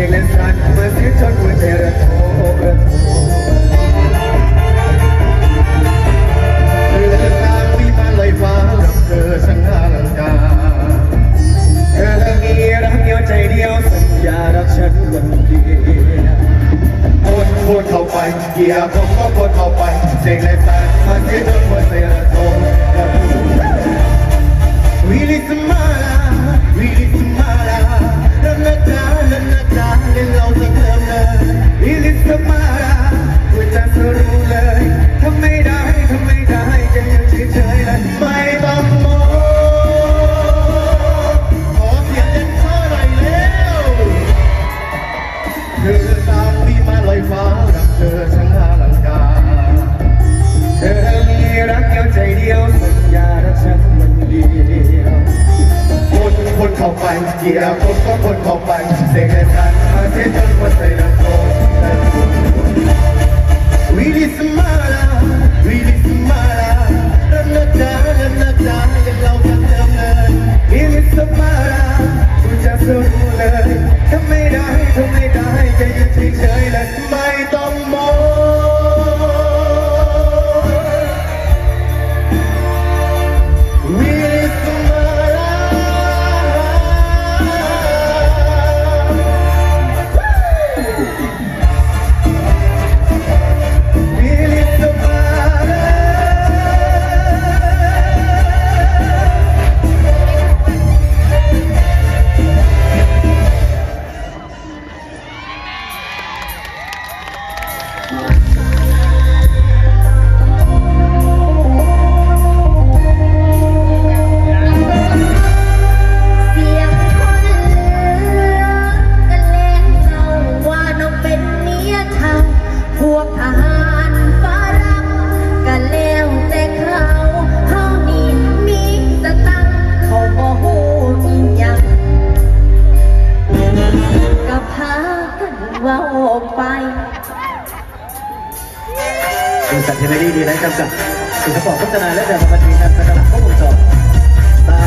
สียงและสันเมื่อเสียงชนหัวใจระทมระทมเรือนนางวิมานลอฟ้าลำเธอสง่าลังกาเธอมีรักเดียวใจเดียวสัญารักฉันคนเดียวโคตรเข้าไปเหยียบผมก็โคตเข้าไปเสียงแรงสันเมื่อเสีนหัวใจ Really smile, really smile. บริษัทเทเลดีดีไลท์จำกัดสินค้าปลอดโฆษณาและแบรนด์ผลินภัณฑ์การตลาดข้อมูลจอตา